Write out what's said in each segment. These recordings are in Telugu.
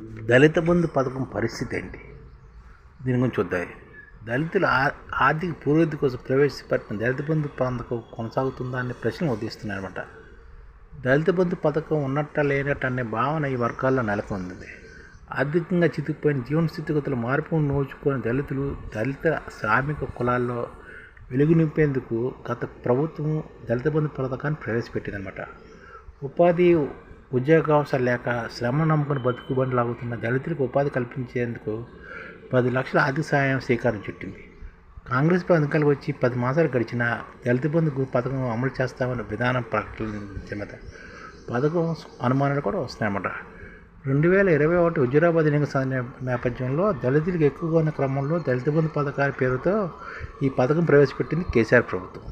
దళిత బంధు పథకం పరిస్థితి ఏంటి? దీని గురించి చూద్దాం. దళితుల ఆర్థిక పురోగతి కోసం ప్రవేశపెట్టిన దళిత బంధు పథకం కొనసాగుతుందా అనే ప్రశ్న ఉదయిస్తున్నాయన్నమాట దళిత బంధు పథకం ఉన్నట్ట లేనట్టు అనే భావన ఈ వర్గాల్లో నెలకొంది. ఆర్థికంగా చితికిపోయిన జీవన స్థితిగతుల మార్పును నోచుకొని దళితులు దళిత శ్రామిక కులాల్లో వెలుగు నింపేందుకు గత ప్రభుత్వం దళిత బంధు పథకాన్ని ప్రవేశపెట్టిందన్నమాట. ఉపాధి ఉద్యోగావసరం లేక శ్రమ నమ్ముకుని బతుకుబండి లాగుతున్న దళితులకు ఉపాధి కల్పించేందుకు పది లక్షల ఆర్థిక సహాయం శ్రీకారం చుట్టింది. కాంగ్రెస్ అధికారులు వచ్చి పది మాసాలు గడిచిన దళిత బంధు పథకం అమలు చేస్తామని విధానం ప్రకటించమట పథకం అనుమానాలు కూడా వస్తున్నాయన్నమాట. రెండు వేల ఇరవై ఒకటి హుజురాబాద్ ఎన్నిక నేపథ్యంలో దళితులకు ఎక్కువగా ఉన్న క్రమంలో దళిత బంధు పథకాల పేరుతో ఈ పథకం ప్రవేశపెట్టింది కేసీఆర్ ప్రభుత్వం.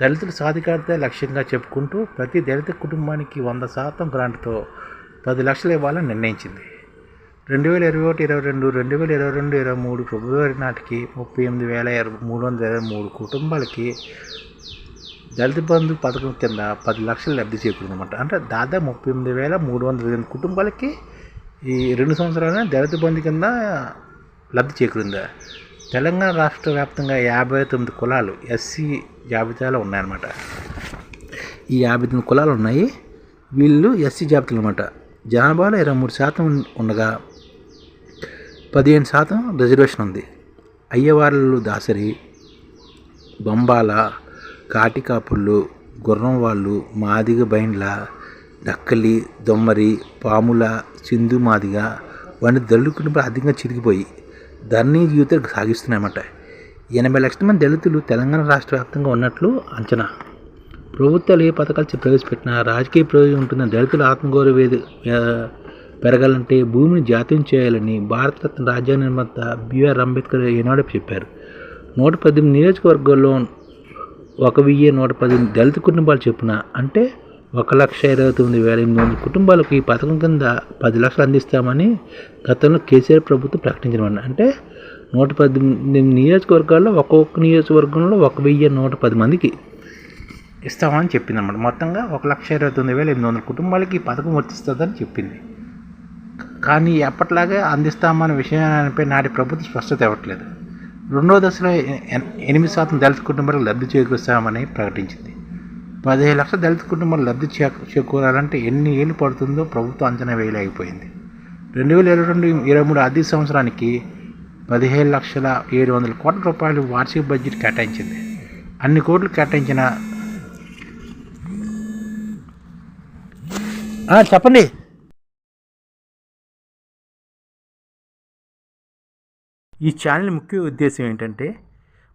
దళితుల సాధికారత లక్ష్యంగా చెప్పుకుంటూ ప్రతి దళిత కుటుంబానికి వంద శాతం గ్రాంట్తో పది లక్షలు ఇవ్వాలని నిర్ణయించింది. రెండు వేల ఇరవై ఒకటి ఇరవై రెండు రెండు వేల ఇరవై రెండు ఇరవై మూడు ఫిబ్రవరి నాటికి ముప్పై ఎనిమిది వేల ఇరవై మూడు వందల ఇరవై మూడు కుటుంబాలకి దళిత బంధు పథకం కింద పది లక్షలు లబ్ధి చేకూరిందన్నమాట. అంటే దాదాపు ముప్పై ఎనిమిది వేల మూడు వందల ఎనిమిది కుటుంబాలకి ఈ రెండు సంవత్సరాలనే దళిత బంధు కింద లబ్ధి చేకూరింది. తెలంగాణ రాష్ట్ర వ్యాప్తంగా యాభై తొమ్మిది కులాలు ఎస్సీ జాబితాలో ఉన్నాయన్నమాట. ఈ యాభై తొమ్మిది కులాలు ఉన్నాయి. వీళ్ళు ఎస్సీ జాబితాలు అనమాట జనాభాలో ఇరవై మూడు శాతం ఉండగా పదిహేను శాతం రిజర్వేషన్ ఉంది. అయ్యవార్లు దాసరి బొంబాల కాటికాపుళ్ళు గుర్రం వాళ్ళు మాదిగ బైండ్ల డక్కలి దొమ్మరి పాముల సింధు మాదిగ వంటి దళితులు అధికంగా చిరిగిపోయి ధర్నీ జీవితం సాగిస్తున్నాయన్నమాట ఎనభై లక్షల మంది దళితులు తెలంగాణ రాష్ట్ర వ్యాప్తంగా ఉన్నట్లు అంచనా. ప్రభుత్వాలు ఏ పథకాలు ప్రవేశపెట్టినా రాజకీయ ప్రయోజనం ఉంటుందని దళితుల ఆత్మగౌరవ పెరగాలంటే భూమిని జాతీయం చేయాలని భారతరత్న రాజ్యాంగ నిర్మాత బిఆర్ అంబేద్కర్ ఈనాడు చెప్పారు. నూట పద్దెనిమిది నియోజకవర్గాల్లో ఒక వెయ్యి నూట పది దళిత కుటుంబాలు చెప్పున అంటే ఒక లక్ష ఇరవై తొమ్మిది వేల ఎనిమిది వందల కుటుంబాలకు ఈ పథకం కింద పది లక్షలు అందిస్తామని గతంలో కేసీఆర్ ప్రభుత్వం ప్రకటించడం అంటే నూట పద్దెనిమిది నియోజకవర్గాల్లో ఒక్కొక్క నియోజకవర్గంలో ఒక వెయ్యి నూట పది మందికి ఇస్తామని చెప్పింది అనమాట మొత్తంగా ఒక లక్ష ఇరవై తొమ్మిది వేల ఎనిమిది వందల కుటుంబాలకి ఈ పథకం వర్తిస్తుందని చెప్పింది. కానీ ఎప్పట్లాగే అందిస్తామన్న విషయాలపై నాటి ప్రభుత్వం స్పష్టత ఇవ్వట్లేదు. రెండో దశలో ఎనిమిది శాతం దళిత కుటుంబాలకు లబ్ధి చేకూరుస్తామని ప్రకటించింది. పదిహేను లక్షల దళిత కుటుంబాలు లబ్ధి చేకూరాలంటే ఎన్ని ఏళ్ళు పడుతుందో ప్రభుత్వం అంచనా వేయలేకపోయింది రెండు వేల ఇరవై రెండు ఇరవై మూడు ఆర్థిక సంవత్సరానికి పదిహేను లక్షల ఏడు వందల కోట్ల రూపాయలు వార్షిక బడ్జెట్ కేటాయించింది. అన్ని కోట్లు కేటాయించిన చెప్పండి. ఈ ఛానల్ ముఖ్య ఉద్దేశం ఏంటంటే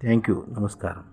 థ్యాంక్ యూ నమస్కారం